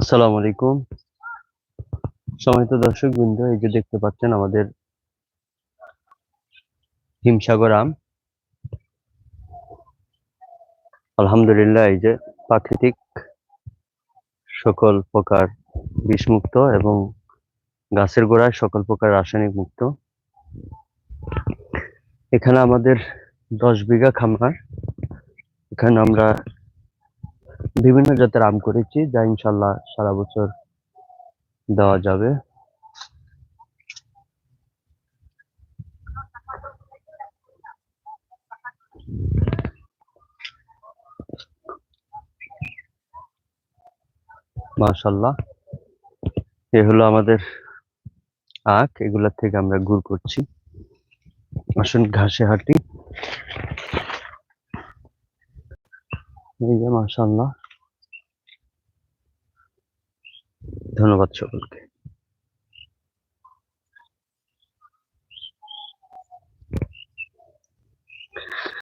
আসসালামু আলাইকুম। সম্মানিত দর্শক বৃন্দ এই যে দেখতে পাচ্ছেন আমাদের হিমসাগর আম। আলহামদুলিল্লাহ, এই যে প্রাকৃতিক সকল প্রকার বিষমুক্ত এবং গাছের গোড়ায় সকল প্রকার রাসায়নিক মুক্ত। এখানে আমাদের দশ বিঘা খামার। এখানে আমরা বিভিন্ন জাতের আম করেছি, যা ইনশাল্লাহ সারা বছর দেওয়া যাবে। মাশাল্লাহ, এ হলো আমাদের আখ, এগুলা থেকে আমরা গুড় করছি। আসুন ঘাসে হাঁটি। এই যে মাশাল্লাহ। ধন্যবাদ সকলকে।